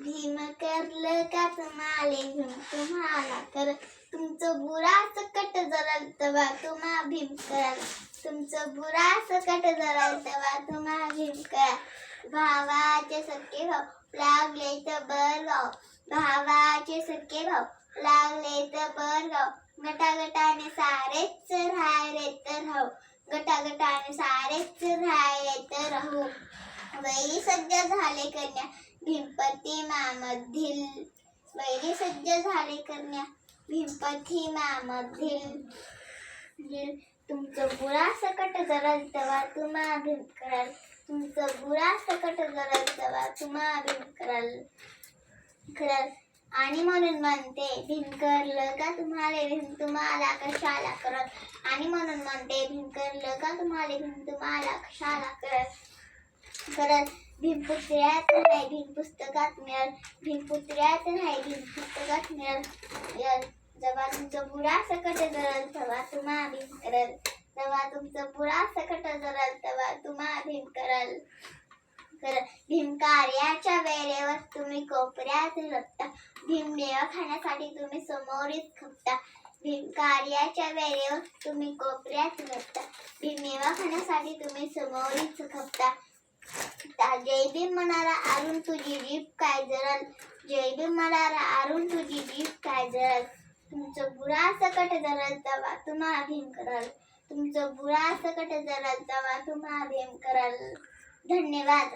भीम करलं का तुम्हाला भीम? तुम्हाला कर. तुमचं बुरा सकट जराल तवा तुम्हा भीम करा. तुमचं बुरा सकट जराल तवा तुम्हा भीम करा. भावाचे सख्खे भाऊ लागले तर बरगाव भावाचे सख्खे भाऊ लागले तर बरगाव गटागटाने सारेच राहिले तर राहू. गटागटाने सारेच राहिले तर राहू. वैरी सज्ज झाले कन्या. भीमपती मामधील वैरी सज्ज झाले कन्या भीमपती मामधील म्हणजे तुमचं बुरा सकट जरल तवा तुम्हा भीम कराल. तुमचं बुरा सकट जरल तवा तुम्हा भीम कराल. कराल. आणि म्हणून म्हणते भीम का तुम्हाला भीम तुम्हाला कशाला करल? आणि म्हणून म्हणते भीम का तुम्हाला भीम तुम्हाला कशाला करल? करत भीमपुत्र्यात नाही भीम पुस्तकात मिळाल. भीमपुत्र्यात नाही भीम पुस्तकात मिळाल. जेव्हा तुमचं बुरा सकट जरल तेव्हा तुम्हा भीम करल. तेव्हा तुमचं बुरा सकट जरल तेव्हा तुम्हा भीम करल. करल भीम वेळेवर तुम्ही कोपऱ्यात लपता. भीम खाण्यासाठी तुम्ही समोरीच खपता. भीम कार्याच्या वेळेवर तुम्ही कोपऱ्यात लपता. भीम खाण्यासाठी तुम्ही समोरीच खपता. जय भीम म्हणाला अरुण तुझी जीप काय जरल जय भीम म्हणाला अरुण तुझी जीप काय जरल तुमचं बुरा सकट जरल तवा तुम्हा भीम कराल. तुमचं बुरा सकट जरल तवा तुम्हा भीम कराल. धन्यवाद.